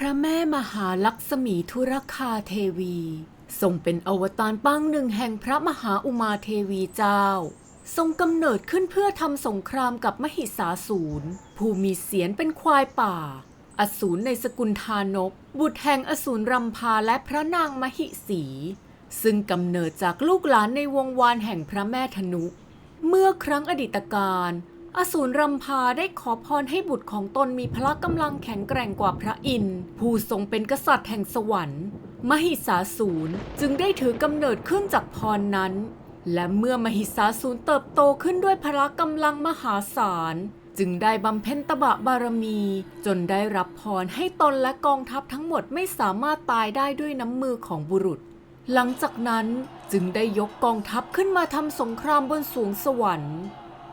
พระแม่มหาลักษมีธุรคาเทวีทรงเป็นอวตารปางหนึ่งแห่งพระมหาอุมาเทวีเจ้า ทรงกำเนิดขึ้นเพื่อทำสงครามกับมหิสาสูรผู้มีเสียนเป็นควายป่า อสูรในสกุลทานพบุตรแห่งอสูรรำพาและพระนางมหิสี ซึ่งกำเนิดจากลูกหลานในวงวานแห่งพระแม่ธนุ เมื่อครั้งอดีตการ อสูรรำพาได้ขอพรให้บุตรของตนมีพละกำลังแข็งแกร่งกว่าพระอินทร์ผู้ทรงเป็นกษัตริย์แห่งสวรรค์ มหิสาสูรจึงได้ถือกำเนิดขึ้นจากพรนั้น และเมื่อมหิสาสูรเติบโตขึ้นด้วยพละกำลังมหาศาลจึงได้บำเพ็ญตบะบารมี จนได้รับพรให้ตนและกองทัพทั้งหมดไม่สามารถตายได้ด้วยน้ำมือของบุรุษ หลังจากนั้นจึงได้ยกกองทัพขึ้นมาทำสงครามบนสวงสวรรค์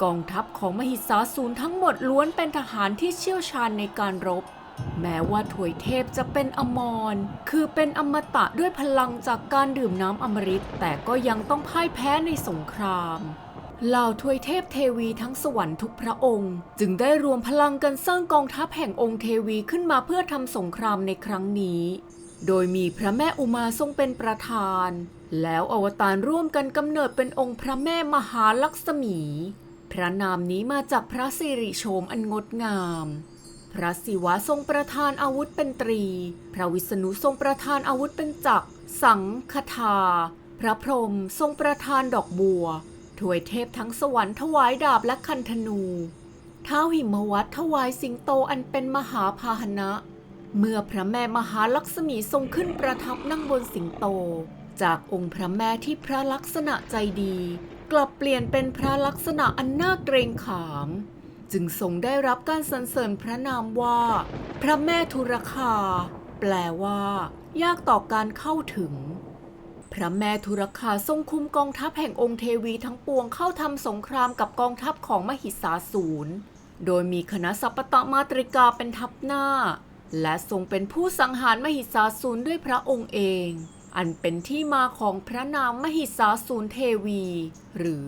กองทัพของมหิสาสูรทั้งหมดล้วนเป็นทหารที่เชี่ยวชาญในการรบ แม้ว่าถวยเทพจะเป็นอมร คือเป็นอมตะด้วยพลังจากการดื่มน้ำอมฤต แต่ก็ยังต้องพ่ายแพ้ในสงครามเหล่าทวยเทพเทวีทั้งสวรรค์ทุกพระองค์ จึงได้รวมพลังกันสร้างกองทัพแห่งองค์เทวีขึ้นมาเพื่อทำสงครามในครั้งนี้ โดยมีพระแม่อุมาทรงเป็นประธาน แล้วอวตารร่วมกันกำเนิดเป็นองค์พระแม่มหาลักษมี พระนามนี้มาจากพระสิริโฉมอันงดงาม พระศิวะทรงประทานอาวุธเป็นตรี พระวิษณุทรงประทานอาวุธเป็นจักร สังคทา พระพรหมทรงประทานดอกบัวถวยเทพทั้งสวรรค์ถวายดาบและคันธนูท้าวหิมวัตถวายสิงโตอันเป็นมหาพาหนะ เมื่อพระแม่มหาลักษมีทรงขึ้นประทับนั่งบนสิงโต จากองค์พระแม่ที่พระลักษณะใจดี กลับเปลี่ยนเป็นพระลักษณะอันน่าเกรงขาม จึงทรงได้รับการสรรเสริญพระนามว่า พระแม่ทุรคา แปลว่า ยากต่อการเข้าถึง พระแม่ทุรคาทรงคุมกองทัพแห่งองค์เทวีทั้งปวงเข้าทำสงครามกับกองทัพของมหิสาสูรโดยมีคณะสัปตะมาตริกาเป็นทัพหน้า และทรงเป็นผู้สังหารมหิสาสูรด้วยพระองค์เอง อันเป็นที่มาของพระนามมหิสาสูรเทวี หรือ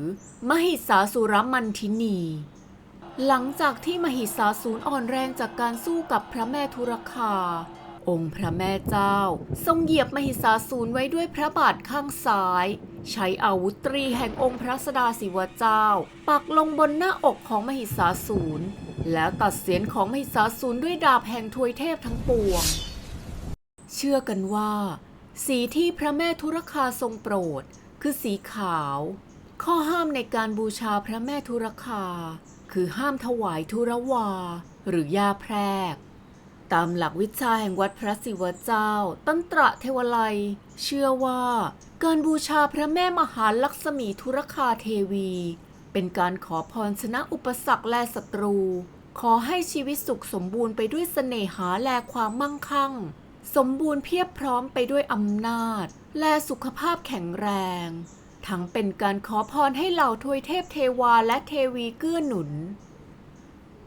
มหิสาสุรมันทินี หลังจากที่มหิสาสูรอ่อนแรงจากการสู้กับพระแม่ทุรคา องค์พระแม่เจ้า ทรงเหยียบมหิสาสูรไว้ด้วยพระบาทข้างซ้าย ใช้อาวุธตรีแห่งองค์พระสดาศิวเจ้า ปักลงบนหน้าอกของมหิสาสูรแล้วตัดเสียนของมหิสาสูรด้วยดาบแห่งทวยเทพทั้งปวง เชื่อกันว่า สีที่พระแม่ทุรคาทรงโปรด คือสีขาว ข้อห้ามในการบูชาพระแม่ทุรคา คือห้ามถวายทุรวา หรือยาแพรก ตามหลักวิชาแห่งวัดพระศิวเจ้า ตั้นตระเทวไลยเชื่อว่า การบูชาพระแม่มหาลักษมีธุรคาเทวี เป็นการขอพรชนะอุปสรรคและศัตรู ขอให้ชีวิตสุขสมบูรณ์ไปด้วยเสน่หาและความมั่งคั่ง สมบูรณ์เพียบพร้อมไปด้วยอำนาจ และสุขภาพแข็งแรง ทั้งเป็นการขอพรให้เหล่าทวยเทพเทวาและเทวีเกื้อหนุน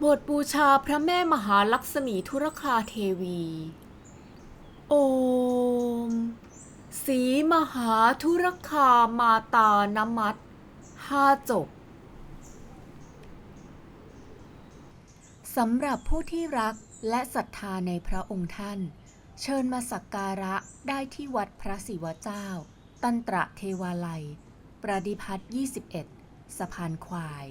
บทบูชาพระแม่มหาลักษมีธุรคาเทวี โอม สีมหาธุรคามาตานมัตห้าจบสำหรับผู้ที่รักและศรัทธาในพระองค์ท่าน เชิญมาสักการะได้ที่วัดพระศิวเจ้า ตันตระเทวาลัย ประดิพัฒน์21 สะพานควาย